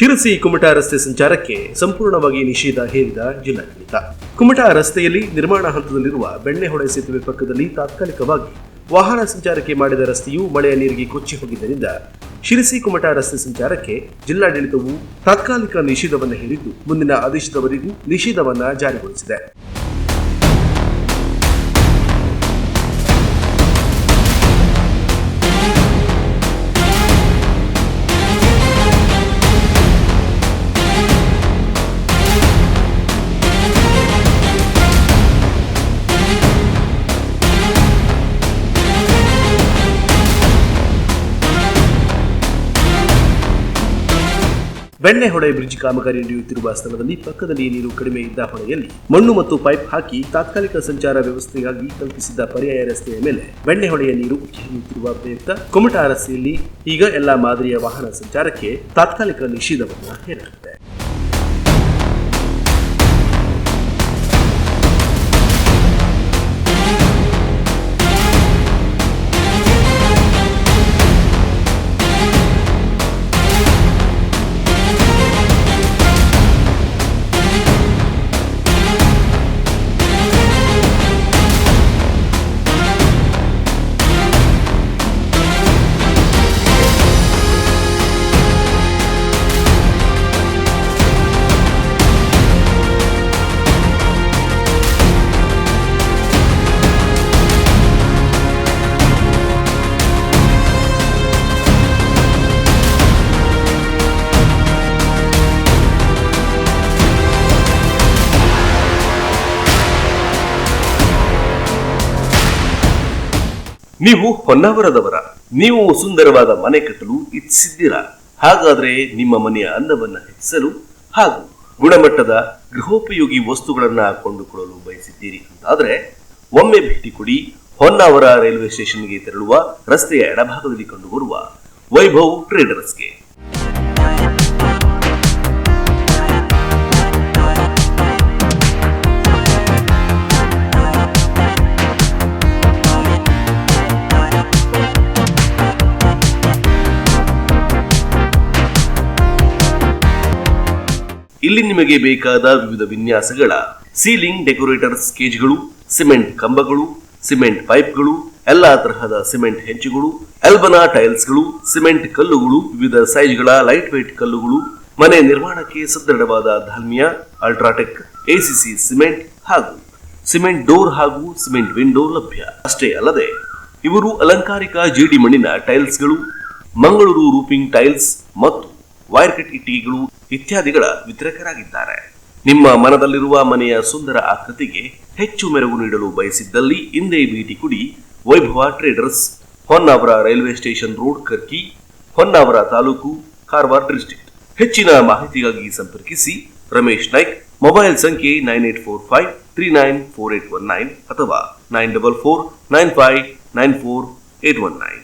ಶಿರಸಿ ಕುಮಟಾ ರಸ್ತೆ ಸಂಚಾರಕ್ಕೆ ಸಂಪೂರ್ಣವಾಗಿ ನಿಷೇಧ ಹೇರಿದ ಜಿಲ್ಲಾಡಳಿತ. ಕುಮಟಾ ರಸ್ತೆಯಲ್ಲಿ ನಿರ್ಮಾಣ ಹಂತದಲ್ಲಿರುವ ಬೆಣ್ಣೆಹೊಳೆ ಸೇತುವೆ ಪಕ್ಕದಲ್ಲಿ ತಾತ್ಕಾಲಿಕವಾಗಿ ವಾಹನ ಸಂಚಾರಕ್ಕೆ ಮಾಡಿದ ರಸ್ತೆಯು ಮಳೆಯ ನೀರಿಗೆ ಕೊಚ್ಚಿ ಹೋಗಿದ್ದರಿಂದ ಶಿರಸಿ ಕುಮಟಾ ರಸ್ತೆ ಸಂಚಾರಕ್ಕೆ ಜಿಲ್ಲಾಡಳಿತವು ತಾತ್ಕಾಲಿಕ ನಿಷೇಧವನ್ನು ಹೇರಿದ್ದು, ಮುಂದಿನ ಆದೇಶದವರೆಗೂ ನಿಷೇಧವನ್ನು ಜಾರಿಗೊಳಿಸಿದೆ. ಬೆಣ್ಣೆಹೊಳೆ ಬ್ರಿಡ್ಜ್ ಕಾಮಗಾರಿ ನಡೆಯುತ್ತಿರುವ ಸ್ಥಳದಲ್ಲಿ ಪಕ್ಕದಲ್ಲಿ ನೀರು ಕಡಿಮೆ ಇದ್ದ ಹೊಳೆಯಲ್ಲಿ ಮಣ್ಣು ಮತ್ತು ಪೈಪ್ ಹಾಕಿ ತಾತ್ಕಾಲಿಕ ಸಂಚಾರ ವ್ಯವಸ್ಥೆಗಾಗಿ ಕಲ್ಪಿಸಿದ್ದ ಪರ್ಯಾಯ ರಸ್ತೆಯ ಮೇಲೆ ಬೆಣ್ಣೆಹೊಳೆಯ ನೀರು ಉಕ್ಕಿ ಹರಿಯುತ್ತಿರುವ ಪ್ರಯುಕ್ತ ಕುಮಟಾ ರಸ್ತೆಯಲ್ಲಿ ಈಗ ಎಲ್ಲಾ ಮಾದರಿಯ ವಾಹನ ಸಂಚಾರಕ್ಕೆ ತಾತ್ಕಾಲಿಕ ನಿಷೇಧವನ್ನು ಹೇರಲಾಗಿದೆ. ನೀವು ಹೊನ್ನಾವರದವರ, ನೀವು ಸುಂದರವಾದ ಮನೆ ಕಟ್ಟಲು ಇಚ್ಛಿಸಿದ್ದೀರಾ? ಹಾಗಾದ್ರೆ ನಿಮ್ಮ ಮನೆಯ ಅಂದವನ್ನ ಹೆಚ್ಚಿಸಲು ಹಾಗೂ ಗುಣಮಟ್ಟದ ಗೃಹೋಪಯೋಗಿ ವಸ್ತುಗಳನ್ನ ಕೊಂಡುಕೊಳ್ಳಲು ಬಯಸಿದ್ದೀರಿ ಅಂತಾದ್ರೆ, ಒಮ್ಮೆ ಭೇಟಿ ಕೊಡಿ ಹೊನ್ನಾವರ ರೈಲ್ವೆ ಸ್ಟೇಷನ್ಗೆ ತೆರಳುವ ರಸ್ತೆಯ ಎಡಭಾಗದಲ್ಲಿ ಕಂಡುಬರುವ ವೈಭವ್ ಟ್ರೇಡರ್ಸ್ಗೆ. ಇಲ್ಲಿ ನಿಮಗೆ ಬೇಕಾದ ವಿವಿಧ ವಿನ್ಯಾಸಗಳ ಸೀಲಿಂಗ್ ಡೆಕೋರೇಟರ್ ಕೇಜ್ಗಳು, ಸಿಮೆಂಟ್ ಕಂಬಗಳು, ಸಿಮೆಂಟ್ ಪೈಪ್ಗಳು, ಎಲ್ಲಾ ತರಹದ ಸಿಮೆಂಟ್ ಹೆಂಚುಗಳು, ಎಲ್ಬನಾ ಟೈಲ್ಸ್ಗಳು, ಸಿಮೆಂಟ್ ಕಲ್ಲುಗಳು, ವಿವಿಧ ಸೈಜ್ಗಳ ಲೈಟ್ ವೈಟ್ ಕಲ್ಲುಗಳು, ಮನೆ ನಿರ್ಮಾಣಕ್ಕೆ ಸದೃಢವಾದ ಧಾಲ್ಮಿಯಾ ಅಲ್ಟ್ರಾಟೆಕ್ ಎಸಿಸಿ ಸಿಮೆಂಟ್ ಹಾಗೂ ಸಿಮೆಂಟ್ ಡೋರ್ ಹಾಗೂ ಸಿಮೆಂಟ್ ವಿಂಡೋ ಲಭ್ಯ. ಅಷ್ಟೇ ಅಲ್ಲದೆ, ಇವರು ಅಲಂಕಾರಿಕ ಜೇಡಿ ಮಣ್ಣಿನ ಟೈಲ್ಸ್ಗಳು, ಮಂಗಳೂರು ರೂಪಿಂಗ್ ಟೈಲ್ಸ್ ಮತ್ತು ವೈರ್ ಕಟ್ ಇಟ್ಟಿಗೆಗಳು ಇತ್ಯಾದಿಗಳ ವಿತರಕರಾಗಿದ್ದಾರೆ. ನಿಮ್ಮ ಮನದಲ್ಲಿರುವ ಮನೆಯ ಸುಂದರ ಆಕೃತಿಗೆ ಹೆಚ್ಚು ಮೆರುಗು ನೀಡಲು ಬಯಸಿದ್ದಲ್ಲಿ ಹಿಂದೆ ಭೇಟಿ ಕೊಡಿ Vaibhav traders, Honnavar railway station road, Karki, Honnavar taluk, Karwar district. ಹೆಚ್ಚಿನ ಮಾಹಿತಿಗಾಗಿ ಸಂಪರ್ಕಿಸಿ ರಮೇಶ್ ನಾಯ್ಕ್, ಮೊಬೈಲ್ ಸಂಖ್ಯೆ nine eight four five three nine four eight one nine ಅಥವಾ nine double four nine five nine four eight one nine.